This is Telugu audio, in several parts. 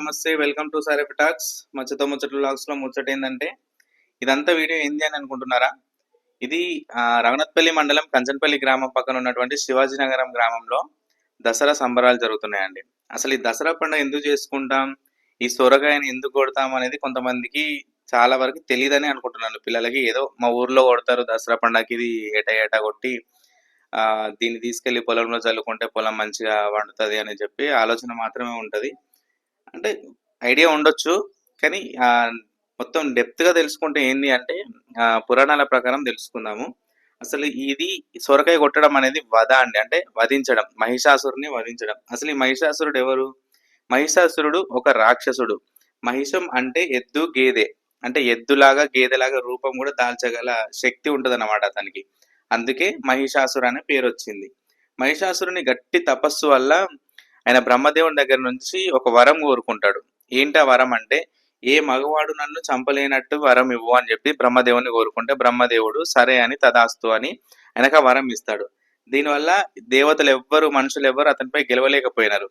నమస్తే వెల్కమ్ టు సారెఫ్ టాక్స్. ముచ్చట ముచ్చట లాక్స్లో ముచ్చట ఏంటంటే ఇదంతా వీడియో ఏంది అని అనుకుంటున్నారా? ఇది ఆ, రఘునాథ్పల్లి మండలం కంచన్పల్లి గ్రామం పక్కన ఉన్నటువంటి శివాజీ నగరం గ్రామంలో దసరా సంబరాలు జరుగుతున్నాయండి. అసలు ఈ దసరా పండుగ ఎందుకు చేసుకుంటాం? ఈ సొరకాయని ఎందుకు కొడతాం అనేది కొంతమందికి చాలా వరకు తెలియదని అనుకుంటున్నాను. పిల్లలకి ఏదో మా ఊర్లో కొడతారు దసరా పండుగకి ఇది ఏటా ఏటా కొట్టి దీన్ని తీసుకెళ్ళి పొలంలో చల్లుకుంటే పొలం మంచిగా వండుతుంది అని చెప్పి ఆలోచన మాత్రమే ఉంటది. అంటే ఐడియా ఉండొచ్చు కానీ మొత్తం డెప్త్గా తెలుసుకుంటే ఏంది అంటే పురాణాల ప్రకారం తెలుసుకుందాము. అసలు ఇది సొరకాయ కొట్టడం అనేది వధ అండి. అంటే వధించడం మహిషాసురుని వధించడం. అసలు ఈ మహిషాసురుడు ఎవరు? మహిషాసురుడు ఒక రాక్షసుడు. మహిషం అంటే ఎద్దు గేదె. అంటే ఎద్దులాగా గేదెలాగా రూపం కూడా దాల్చగల శక్తి ఉంటుంది అనమాట అతనికి. అందుకే మహిషాసురు అనే పేరు వచ్చింది మహిషాసురుని గట్టి తపస్సు వల్ల ఆయన బ్రహ్మదేవుని దగ్గర నుంచి ఒక వరం కోరుకుంటాడు. ఏంటి ఆ వరం అంటే ఏ మగవాడు నన్ను చంపలేనట్టు వరం ఇవ్వు అని చెప్పి బ్రహ్మదేవుని కోరుకుంటే బ్రహ్మదేవుడు సరే అని తదాస్తు అని ఆయనకు ఆ వరం ఇస్తాడు. దీనివల్ల దేవతలు ఎవ్వరు మనుషులు ఎవ్వరు అతనిపై గెలవలేకపోయినారు.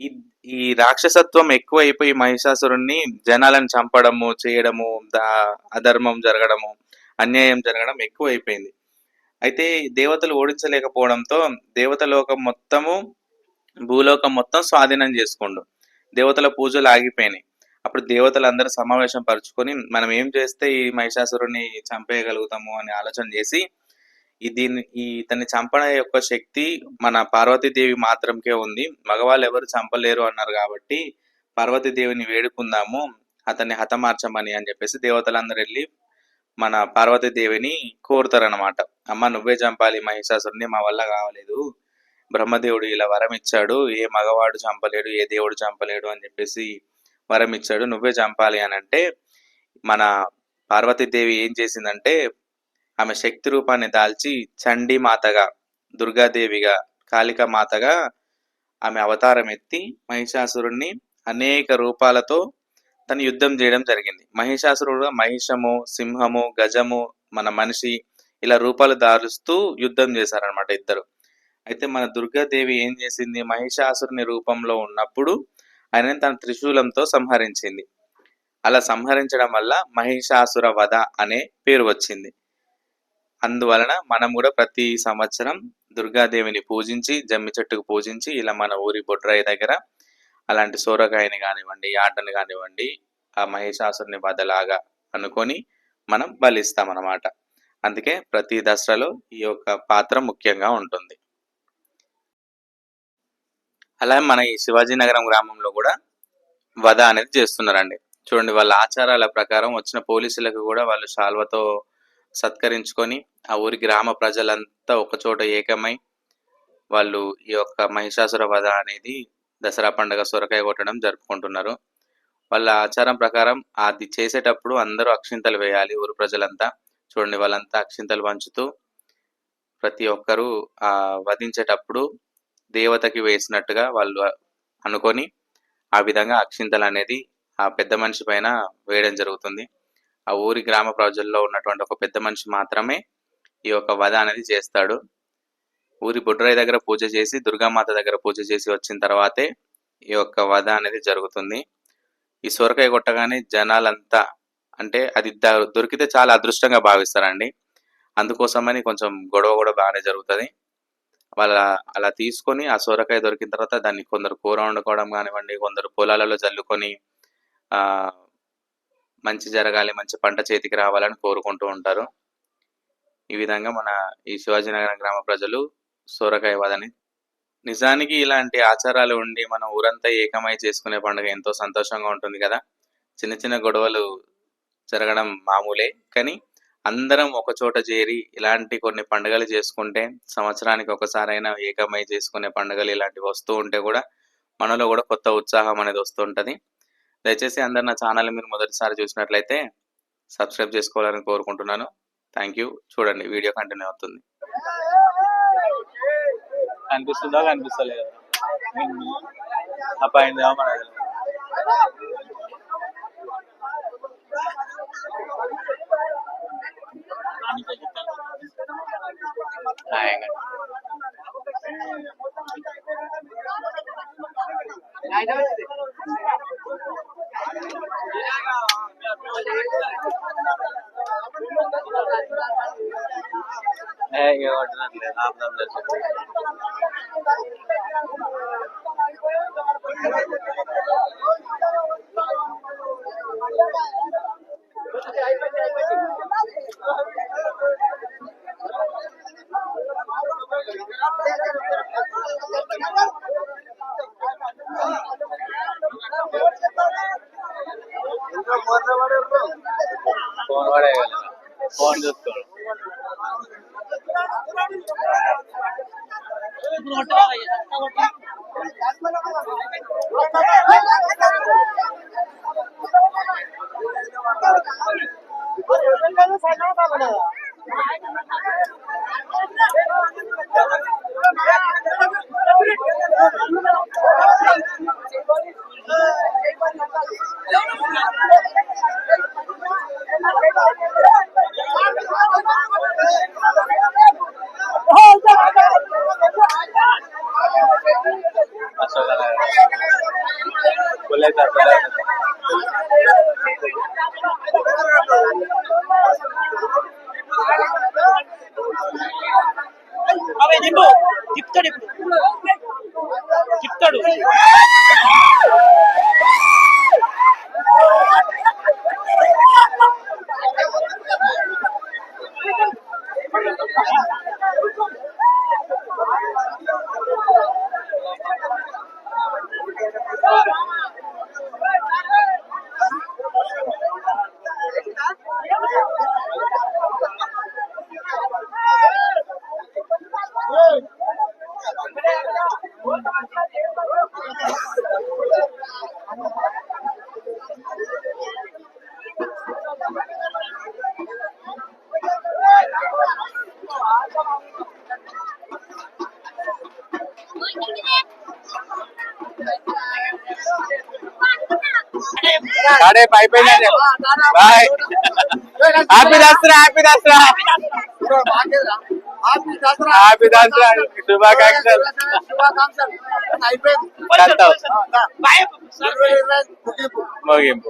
ఈ ఈ రాక్షసత్వం ఎక్కువ అయిపోయి మహిషాసురుణ్ణి జనాలను చంపడము చేయడము దా- అధర్మం జరగడము అన్యాయం జరగడం ఎక్కువ అయిపోయింది అయితే దేవతలు ఓడించలేకపోవడంతో దేవతలోకం మొత్తము భూలోకం మొత్తం స్వాధీనం చేసుకుండు. దేవతల పూజలు ఆగిపోయినాయి. అప్పుడు దేవతలందరూ సమావేశం పరుచుకొని మనం ఏం చేస్తే ఈ మహిషాసురుని చంపేయగలుగుతాము అని ఆలోచన చేసి ఈ దీన్ని ఈ ఇతన్ని చంపడం యొక్క శక్తి మన పార్వతీదేవి మాత్రంకే ఉంది. మగవాళ్ళు ఎవరు చంపలేరు అన్నారు కాబట్టి పార్వతీదేవిని వేడుకుందాము అతన్ని హతమార్చమని అని చెప్పేసి దేవతలందరూ వెళ్ళి మన పార్వతీదేవిని కోరుతారనమాట అమ్మ నువ్వే చంపాలి మహిషాసురుని మా వల్ల కావలేదు. బ్రహ్మదేవుడు ఇలా వరం ఇచ్చాడు ఏ మగవాడు చంపలేడు ఏ దేవుడు చంపలేడు అని చెప్పేసి వరం ఇచ్చాడు నువ్వే చంపాలి అని అంటే మన పార్వతీదేవి ఏం చేసిందంటే ఆమె శక్తి రూపాన్ని దాల్చి చండీ మాతగా దుర్గాదేవిగా కాళిక మాతగా ఆమె అవతారం ఎత్తి మహిషాసురుణ్ణి అనేక రూపాలతో తను యుద్ధం చేయడం జరిగింది. మహిషాసురుడు మహిషము సింహము గజము మన మనిషి ఇలా రూపాలు దారుస్తూ యుద్ధం చేశారనమాట ఇద్దరు. అయితే మన దుర్గాదేవి ఏం చేసింది? మహిషాసురుని రూపంలో ఉన్నప్పుడు ఆయనని తన త్రిశూలంతో సంహరించింది. అలా సంహరించడం వల్ల మహిషాసుర వధ అనే పేరు వచ్చింది. అందువలన మనం కూడా ప్రతి సంవత్సరం దుర్గాదేవిని పూజించి జమ్మి చెట్టుకు పూజించి ఇలా మన ఊరి బొడ్రాయి దగ్గర అలాంటి సోరకాయని కానివ్వండి ఆటని కానివ్వండి ఆ మహిషాసురుని వధలాగా అనుకొని మనం బలిస్తాం అన్నమాట అందుకే ప్రతి దసరాలో ఈ యొక్క పాత్ర ముఖ్యంగా ఉంటుంది. అలాగే మన ఈ శివాజీనగరం గ్రామంలో కూడా వధ అనేది చేస్తున్నారండి. చూడండి వాళ్ళ ఆచారాల ప్రకారం వచ్చిన పోలీసులకు కూడా వాళ్ళు శాల్వతో సత్కరించుకొని ఆ ఊరి గ్రామ ప్రజలంతా ఒక చోట ఏకమై వాళ్ళు ఈ యొక్క మహిషాసుర వధ అనేది దసరా పండుగ సొరకాయ కొట్టడం జరుపుకుంటున్నారు. వాళ్ళ ఆచారం ప్రకారం అది చేసేటప్పుడు అందరూ అక్షింతలు వేయాలి ఊరు ప్రజలంతా. చూడండి వాళ్ళంతా అక్షింతలు పంచుతూ ప్రతి ఒక్కరూ ఆ వధించేటప్పుడు దేవతకి వేసినట్టుగా వాళ్ళు అనుకొని ఆ విధంగా అక్షింతలు అనేది ఆ పెద్ద మనిషి పైన వేయడం జరుగుతుంది. ఆ ఊరి గ్రామ ప్రజల్లో ఉన్నటువంటి ఒక పెద్ద మనిషి మాత్రమే ఈ యొక్క వధ అనేది చేస్తాడు. ఊరి బుడ్రాయి దగ్గర పూజ చేసి దుర్గామాత దగ్గర పూజ చేసి వచ్చిన తర్వాతే ఈ యొక్క వధ అనేది జరుగుతుంది. ఈ సొరకాయ కొట్టగానే జనాలంతా అంటే అది దొరికితే చాలా అదృష్టంగా భావిస్తారండి. అందుకోసమని కొంచెం గొడవ కూడా బాగానే జరుగుతుంది. వాళ్ళ అలా తీసుకొని ఆ సొరకాయ దొరికిన తర్వాత దాన్ని కొందరు కూర వండుకోవడం కానివ్వండి కొందరు పొలాలలో జల్లుకొని ఆ మంచి జరగాలి మంచి పంట చేతికి రావాలని కోరుకుంటూ ఉంటారు. ఈ విధంగా మన ఈ శివాజీనగరం గ్రామ ప్రజలు సొరకాయ వదని నిజానికి ఇలాంటి ఆచారాలు ఉండి మన ఊరంతా ఏకమై చేసుకునే పండుగ ఎంతో సంతోషంగా ఉంటుంది కదా. చిన్న చిన్న గొడవలు జరగడం మామూలే కానీ అందరం ఒక చోట చేరి ఇలాంటి కొన్ని పండుగలు చేసుకుంటే సంవత్సరానికి ఒకసారైనా ఏకమై చేసుకునే పండుగలు ఇలాంటివి వస్తూ ఉంటే కూడా మనలో కూడా కొత్త ఉత్సాహం అనేది వస్తుంటుంది. దయచేసి అందరు నా ఛానల్ మీరు మొదటిసారి చూసినట్లయితే సబ్స్క్రైబ్ చేసుకోవాలని కోరుకుంటున్నాను. Thank you. చూడండి వీడియో కంటిన్యూ అవుతుంది. కనిపిస్తుందా? కనిపిస్తలేదా. पानी का जितना आएगा है ये ऑर्डर ले आप नाम ले सकते ফোন করে গেল ফোন যোগ coleta, coleta. గాడే అయిపోయిందండి bye happy Dasara happy Dasara happy Dasara శుభాకాంక్షలు ముగింపు